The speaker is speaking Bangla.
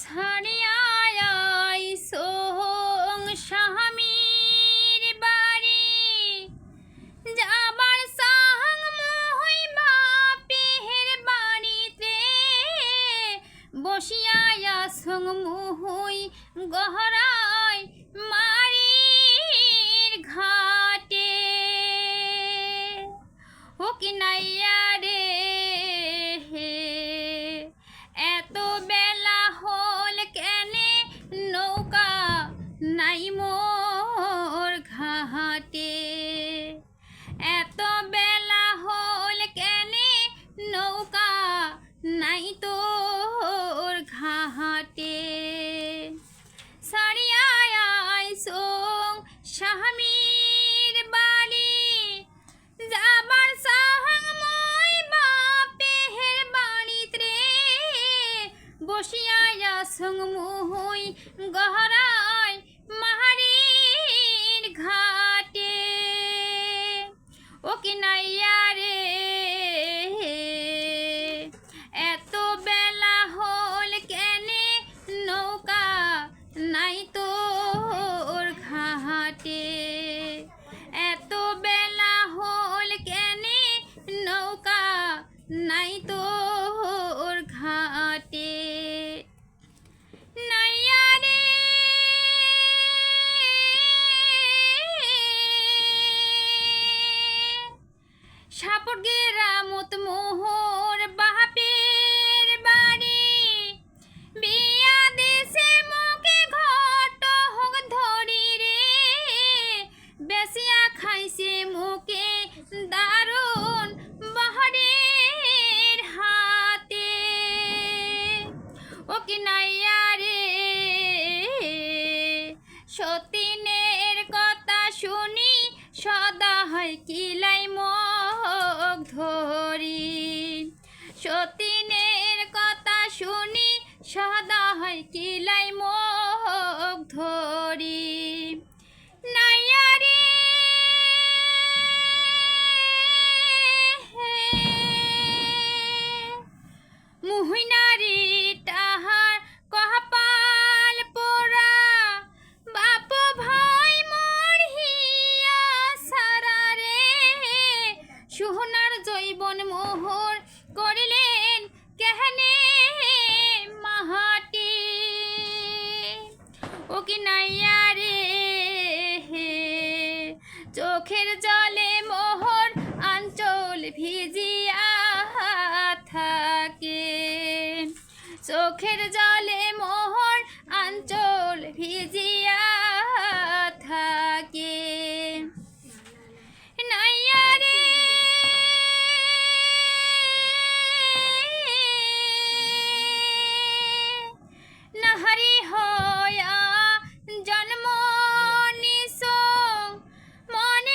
ছাড়িয়াই সোং স্বামীর বাড়ি। যাবার সাং মোহই বাপের বাড়িতে। বসিয়া সং গহরায় মারির ঘাটে। ও কি নাইয়া রে নাই মোর ঘাটে। এত বেলা হল কেনে, নৌকা নাই তোর ঘাটে। সারিয়ায় সোং বাড়িতে। বসিয়া সং মুহুই গহরায় ও কি নাইয়া রে এত বেলা হল কেনে, নৌকা নাই তোর ঘাটে। এত বেলা হল কেনে, নৌকা নাই তোর সাপট গেরামত মোহর বাপের বাড়ি। বিয়া দেশে মুখে ঘট হোক ধরি রে। বেসিয়া খাইছে মুখে দারুণ বহরের হাতে। ও কি নাইয়া রে, সতীনের কথা শুনি, সদা হয় কিলাই মগ ধরি। সতীনের কথা শুনি সদা হয় কিলাই মোহ ধরি। নাইয়া রে নাইয়া রে চোখের জলে মোহর আঞ্চল ভিজিয়া থাকে। চোখের জলে মোহর আঞ্চল ভিজিয়া থাকে। নাহারি হয়